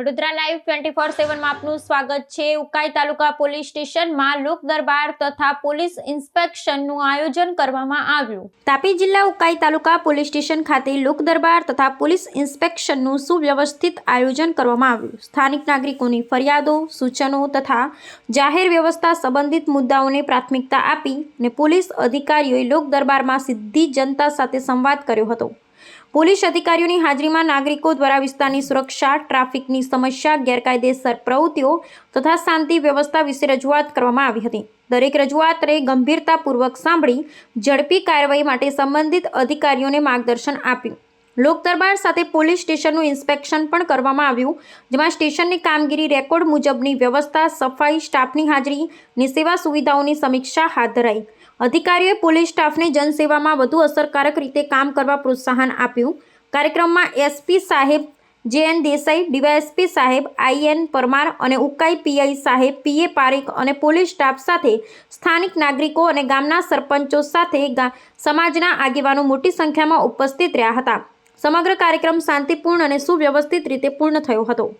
Vadodara live twenty four સેવનમાં આપનું સ્વાગત છે. ઉકાઈ તાલુકા પોલીસ સ્ટેશનમાં લોક દરબાર તથા પોલીસ ઇન્સ્પેક્શનનું આયોજન કરવામાં આવ્યું. તાપી જિલ્લા ઉકાઈ તાલુકા પોલીસ સ્ટેશન ખાતે લોક દરબાર તથા પોલીસ ઇન્સ્પેક્શનનું સુવ્યવસ્થિત આયોજન કરવામાં આવ્યું. સ્થાનિક નાગરિકોની ફરિયાદો, સૂચનો તથા જાહેર વ્યવસ્થા સંબંધિત મુદ્દાઓને પ્રાથમિકતા આપી અને પોલીસ અધિકારીઓએ લોક દરબારમાં સીધી જનતા સાથે સંવાદ કર્યો હતો. પોલીસ અધિકારીઓની હાજરીમાં નાગરિકો દ્વારા વિસ્તારની સુરક્ષા, ટ્રાફિકની સમસ્યા, ગેરકાયદેસર પ્રવૃત્તિઓ તથા શાંતિ વ્યવસ્થા વિશે રજૂઆત કરવામાં આવી હતી. દરેક રજૂઆતને ગંભીરતાપૂર્વક સાંભળી ઝડપી કાર્યવાહી માટે સંબંધિત અધિકારીઓને માર્ગદર્શન આપ્યું. લોકદરબાર સાથે પોલીસ સ્ટેશનનું ઇન્સ્પેક્શન પણ કરવામાં આવ્યું, જેમાં સ્ટેશનની કામગીરી રેકોર્ડ મુજબની વ્યવસ્થા, સફાઈ, સ્ટાફની હાજરી અને સેવા સુવિધાઓની સમીક્ષા હાથ ધરાઈ. અધિકારીઓએ પોલીસ સ્ટાફને જનસેવામાં વધુ અસરકારક રીતે કામ કરવા પ્રોત્સાહન આપ્યું. કાર્યક્રમમાં એસપી સાહેબ જે એન દેસાઈ, ડીવાયએસપી સાહેબ આઈએન પરમાર અને ઉકાઈ પીઆઈ સાહેબ, પીએ પારેખ અને પોલીસ સ્ટાફ સાથે સ્થાનિક નાગરિકો અને ગામના સરપંચો સાથે સમાજના આગેવાનો મોટી સંખ્યામાં ઉપસ્થિત રહ્યા હતા. સમગ્ર કાર્યક્રમ શાંતિપૂર્ણ અને સુવ્યવસ્થિત રીતે પૂર્ણ થયો હતો.